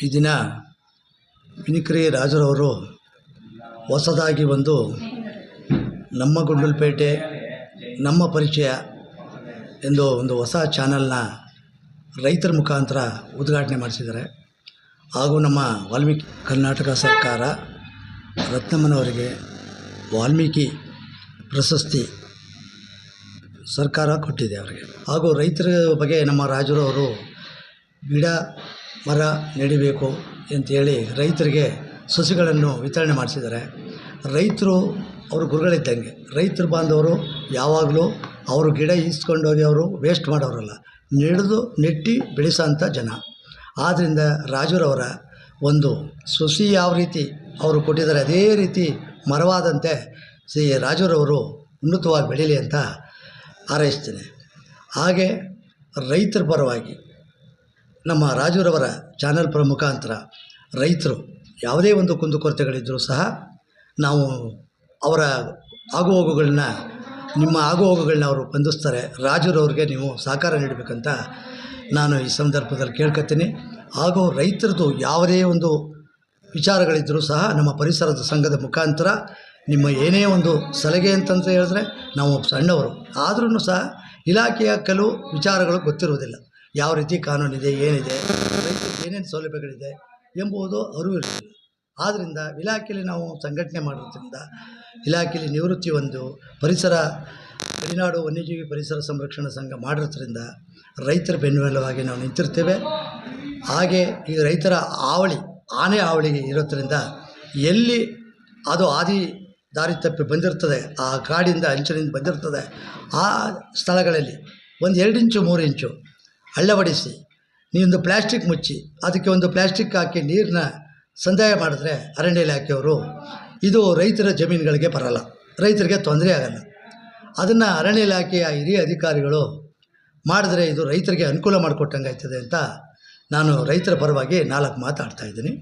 ಈ ದಿನ ಮಿನಿಕ್ರಿ ರಾಜರವರು ಹೊಸದಾಗಿ ಒಂದು ನಮ್ಮ ಗುಂಡಲ್ಪೇಟೆ, ನಮ್ಮ ಪರಿಚಯ ಎಂದು ಒಂದು ಹೊಸ ಚಾನಲ್ನ ರೈತರ ಮುಖಾಂತರ ಉದ್ಘಾಟನೆ ಮಾಡಿಸಿದ್ದಾರೆ. ಹಾಗೂ ನಮ್ಮ ವಾಲ್ಮೀಕಿ ಕರ್ನಾಟಕ ಸರ್ಕಾರ ರತ್ನಮ್ಮನವರಿಗೆ ವಾಲ್ಮೀಕಿ ಪ್ರಶಸ್ತಿ ಸರ್ಕಾರ ಕೊಟ್ಟಿದೆ ಅವರಿಗೆ. ಹಾಗೂ ರೈತರ ಬಗ್ಗೆ ನಮ್ಮ ರಾಜರು ಅವರು ಗಿಡ ಮರ ನೆಡಬೇಕು ಅಂತೇಳಿ ರೈತರಿಗೆ ಸಸಿಗಳನ್ನು ವಿತರಣೆ ಮಾಡಿಸಿದ್ದಾರೆ. ರೈತರು ಅವರು ಗುರುಗಳಿದ್ದಂಗೆ, ರೈತರು ಬಾಂಧವರು ಯಾವಾಗಲೂ ಅವರು ಗಿಡ ಈಸ್ಕೊಂಡೋಗಿ ಅವರು ವೇಸ್ಟ್ ಮಾಡೋರಲ್ಲ, ನೆಡೆದು ನೆಟ್ಟಿ ಬೆಳೆಸೋಂಥ ಜನ. ಆದ್ದರಿಂದ ರಾಜುರವರ ಒಂದು ಸಸಿ ಯಾವ ರೀತಿ ಅವರು ಕೊಟ್ಟಿದ್ದಾರೆ ಅದೇ ರೀತಿ ಮರವಾದಂತೆ ಶ್ರೀ ರಾಜುರವರು ಉನ್ನತವಾಗಿ ಬೆಳೀಲಿ ಅಂತ ಹಾರೈಸ್ತೇನೆ. ಹಾಗೆ ರೈತರ ಪರವಾಗಿ ನಮ್ಮ ರಾಜುರವರ ಚಾನಲ್ ಪರ ಮುಖಾಂತರ ರೈತರು ಯಾವುದೇ ಒಂದು ಕುಂದುಕೊರತೆಗಳಿದ್ದರೂ ಸಹ ನಾವು ಅವರ ಆಗುಹೋಗುಗಳನ್ನ, ನಿಮ್ಮ ಆಗುಹೋಗುಗಳನ್ನ ಅವರು ಬಂಧಿಸ್ತಾರೆ. ರಾಜುರವ್ರಿಗೆ ನೀವು ಸಹಕಾರ ನೀಡಬೇಕಂತ ನಾನು ಈ ಸಂದರ್ಭದಲ್ಲಿ ಕೇಳ್ಕೊತೀನಿ. ಹಾಗೂ ರೈತರದ್ದು ಯಾವುದೇ ಒಂದು ವಿಚಾರಗಳಿದ್ದರೂ ಸಹ ನಮ್ಮ ಪರಿಸರದ ಸಂಘದ ಮುಖಾಂತರ ನಿಮ್ಮ ಏನೇ ಒಂದು ಸಲಹೆ ಅಂತಂತ ಹೇಳಿದ್ರೆ ನಾವು ಸಣ್ಣವರು. ಆದ್ರೂ ಸಹ ಇಲಾಖೆಯ ಕೆಲವು ವಿಚಾರಗಳು ಗೊತ್ತಿರುವುದಿಲ್ಲ. ಯಾವ ರೀತಿ ಕಾನೂನಿದೆ, ಏನಿದೆ, ರೈತರಿಗೆ ಏನೇನು ಸೌಲಭ್ಯಗಳಿದೆ ಎಂಬುದು ಅರಿವು ಇರ್ತದೆ. ಆದ್ದರಿಂದ ಇಲಾಖೆಯಲ್ಲಿ ನಾವು ಸಂಘಟನೆ ಮಾಡಿರೋದ್ರಿಂದ ಇಲಾಖೆಯಲ್ಲಿ ನಿವೃತ್ತಿ ಒಂದು ಪರಿಸರ ಗಡಿನಾಡು ವನ್ಯಜೀವಿ ಪರಿಸರ ಸಂರಕ್ಷಣಾ ಸಂಘ ಮಾಡಿರೋದ್ರಿಂದ ರೈತರ ಬೆನ್ನೆಲುಬಾಗಿ ನಾವು ನಿಂತಿರ್ತೇವೆ. ಹಾಗೆ ಈ ರೈತರ ಆವಳಿ ಆನೆ ಆವಳಿಗೆ ಇರೋದ್ರಿಂದ ಎಲ್ಲಿ ಅದು ಆದಿ ದಾರಿ ತಪ್ಪಿ ಬಂದಿರ್ತದೆ, ಆ ಕಾಡಿಂದ ಅಂಚಿನಿಂದ ಬಂದಿರ್ತದೆ, ಆ ಸ್ಥಳಗಳಲ್ಲಿ ಒಂದು ಎರಡು ಇಂಚು, ಮೂರು ಇಂಚು ಹಳ್ಳವಡಿಸಿ ನೀವೊಂದು ಪ್ಲ್ಯಾಸ್ಟಿಕ್ ಮುಚ್ಚಿ, ಅದಕ್ಕೆ ಒಂದು ಪ್ಲ್ಯಾಸ್ಟಿಕ್ ಹಾಕಿ ನೀರನ್ನ ಸಂದಾಯ ಮಾಡಿದ್ರೆ ಅರಣ್ಯ ಇಲಾಖೆಯವರು ಇದು ರೈತರ ಜಮೀನುಗಳಿಗೆ ಬರಲ್ಲ. ರೈತರಿಗೆ ತೊಂದರೆ ಆಗಲ್ಲ. ಅದನ್ನು ಅರಣ್ಯ ಇಲಾಖೆಯ ಹಿರಿಯ ಅಧಿಕಾರಿಗಳು ಮಾಡಿದ್ರೆ ಇದು ರೈತರಿಗೆ ಅನುಕೂಲ ಮಾಡಿಕೊಟ್ಟಂಗೆ ಆಯ್ತದೆ ಅಂತ ನಾನು ರೈತರ ಪರವಾಗಿ ನಾಲ್ಕು ಮಾತಾಡ್ತಾ ಇದ್ದೀನಿ.